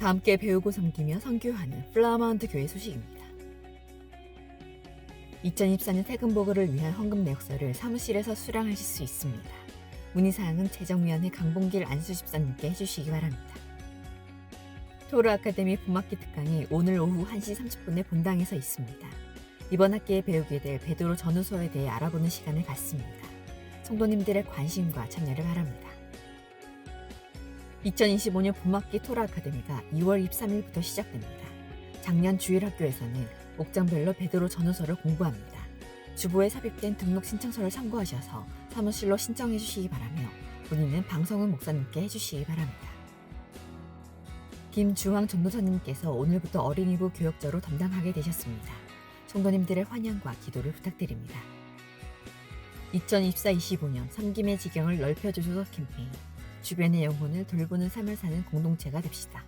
다 함께 배우고 섬기며 선교하는 플라마운트 교회 소식입니다. 2024년 태금보고를 위한 헌금 내역서를 사무실에서 수령하실 수 있습니다. 문의사항은 재정위원회 강봉길 안수집사님께 해주시기 바랍니다. 토르 아카데미 봄학기 특강이 오늘 오후 1시 30분에 본당에서 있습니다. 이번 학기에 배우게 될 베드로 전후서에 대해 알아보는 시간을 갖습니다. 성도님들의 관심과 참여를 바랍니다. 2025년 봄학기 토라 아카데미가 2월 23일부터 시작됩니다. 작년 주일 학교에서는 옥장별로 베드로 전후서를 공부합니다. 주보에 삽입된 등록 신청서를 참고하셔서 사무실로 신청해 주시기 바라며 본인은 방성훈 목사님께 해주시기 바랍니다. 김주황 전도사님께서 오늘부터 어린이부 교역자로 담당하게 되셨습니다. 성도님들의 환영과 기도를 부탁드립니다. 2024-25년 섬김의 지경을 넓혀주소서 캠페인 주변의 영혼을 돌보는 삶을 사는 공동체가 됩시다.